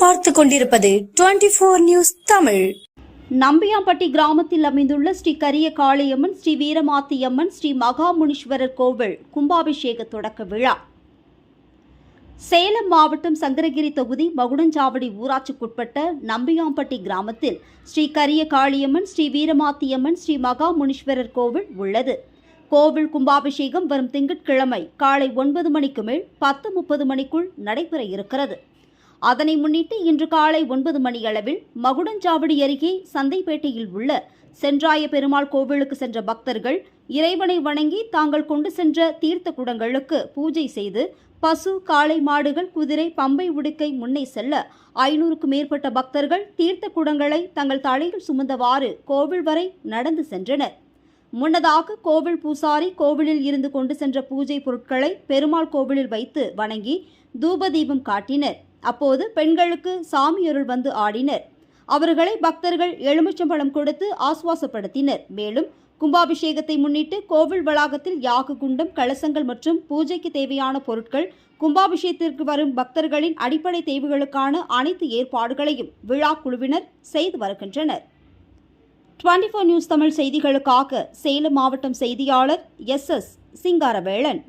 பார்த்து கொண்டிருப்பது twenty four news Tamil. Nambiyampatti கிராமத்தில் அமைந்துள்ள ஸ்ரீ கரிய காளியம்மன் ஸ்ரீ வீரமாத்தியம்மன் ஸ்ரீ மகாமுனீஸ்வரர் கோவில் கும்பாபிஷேக தொடக்க விழா. சேலம் மாவட்டம் சங்கரகிரி தொகுதி மகுடஞ்சாவடி ஊராட்சிக்குட்பட்ட நம்பியாம்பட்டி கிராமத்தில் ஸ்ரீ கரிய காளியம்மன் ஸ்ரீ வீரமாத்தியம்மன் ஸ்ரீ மகாமுனீஸ்வரர் கோவில் உள்ளது. கோவில் கும்பாபிஷேகம் வரும் திங்கட்கிழமை காலை ஒன்பது மணிக்கு மேல் பத்து முப்பது மணிக்குள் நடைபெற இருக்கிறது. அதனை முன்னிட்டு இன்று காலை ஒன்பது மணியளவில் மகுடஞ்சாவடி அருகே சந்தைப்பேட்டையில் உள்ள சென்றாய பெருமாள் கோவிலுக்கு சென்ற பக்தர்கள் இறைவனை வணங்கி தாங்கள் கொண்டு சென்ற தீர்த்த குடங்களுக்கு பூஜை செய்து பசு காளை மாடுகள் குதிரை பம்பை உடுக்கை முன்னே செல்ல ஐநூறுக்கும் மேற்பட்ட பக்தர்கள் தீர்த்த குடங்களை தங்கள் தலையில் சுமந்தவாறு கோவில் வரை நடந்து சென்றனர். முன்னதாக கோவில் பூசாரி கோவிலில் இருந்து கொண்டு சென்ற பூஜை பொருட்களை பெருமாள் கோவிலில் வைத்து வணங்கி தூபதீபம் காட்டினர். அப்போது பெண்களுக்கு சாமியருள் வந்து ஆடினர். அவர்களை பக்தர்கள் எலுமிச்சம்பழம் கொடுத்து ஆசுவாசப்படுத்தினர். மேலும் கும்பாபிஷேகத்தை முன்னிட்டு கோவில் வளாகத்தில் யாக குண்டம் கலசங்கள் மற்றும் பூஜைக்கு தேவையான பொருட்கள் கும்பாபிஷேகத்திற்கு வரும் பக்தர்களின் அடிப்படை தேவைகளுக்கான அனைத்து ஏற்பாடுகளையும் விழா குழுவினர் செய்து வருகின்றனர். டுவெண்டி ஃபோர் நியூஸ் தமிழ் செய்திகளுக்காக சேலம் மாவட்டம் செய்தியாளர் எஸ் எஸ் சிங்காரவேளன்